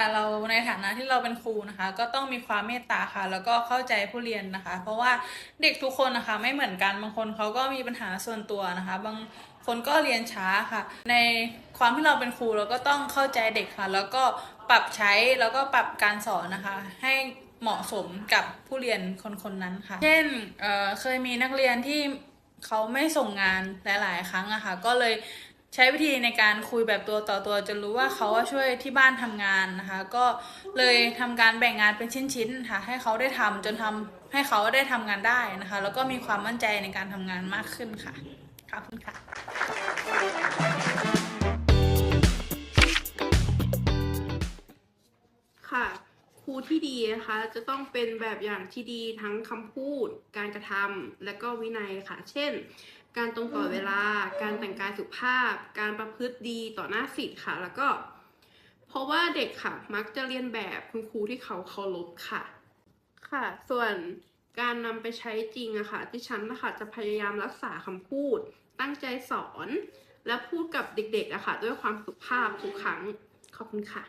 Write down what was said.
ค่ะเราในฐานะที่เราเป็นครูนะคะ ก็ต้องมีความเมตตาค่ะ แล้วก็เข้าใจผู้เรียนนะคะ เพราะว่าเด็กทุกคนนะคะไม่เหมือนกันบางคนเขาก็มีปัญหาส่วนตัวนะคะ บางคนก็เรียนช้าค่ะ ในความที่เราเป็นครูเราก็ต้องเข้าใจเด็กค่ะ แล้วก็ปรับใช้แล้วก็ปรับการสอนนะคะ ให้เหมาะสมกับผู้เรียนคนคนๆนั้นค่ะ เช่นเเคยมีนักเรียนที่เขาไม่ส่งงานหลาย ๆ ครั้งอะค่ะก็เลย ใช้วิธีในการคุยแบบตัวต่อตัวจนรู้ว่าเขาว่าช่วยที่บ้านทำงานนะคะ ก็เลยทำการแบ่งงานเป็นชิ้นๆค่ะให้เขาได้ทำจนทำให้เขาได้ทำงานได้นะคะ แล้วก็มีความมั่นใจในการทำงานมากขึ้นค่ะขอบคุณค่ะค่ะครูที่ดีนะคะจะต้องเป็นแบบอย่างที่ดีทั้งคำพูด การกระทำและก็วินัยค่ะ เช่น การตรงต่อเวลา การแต่งกายสุภาพ การประพฤติดีต่อหน้าสิทธิ์ค่ะ แล้วก็ เพราะว่าเด็กค่ะ มักจะเรียนแบบคุณครูที่เขาเคารพค่ะ ค่ะ ส่วนการนำไปใช้จริงอะค่ะที่ฉันนะคะจะพยายามรักษาคำพูด ตั้งใจสอน และพูดกับเด็กๆอะค่ะ ด้วยความสุภาพทุกครั้ง ขอบคุณค่ะ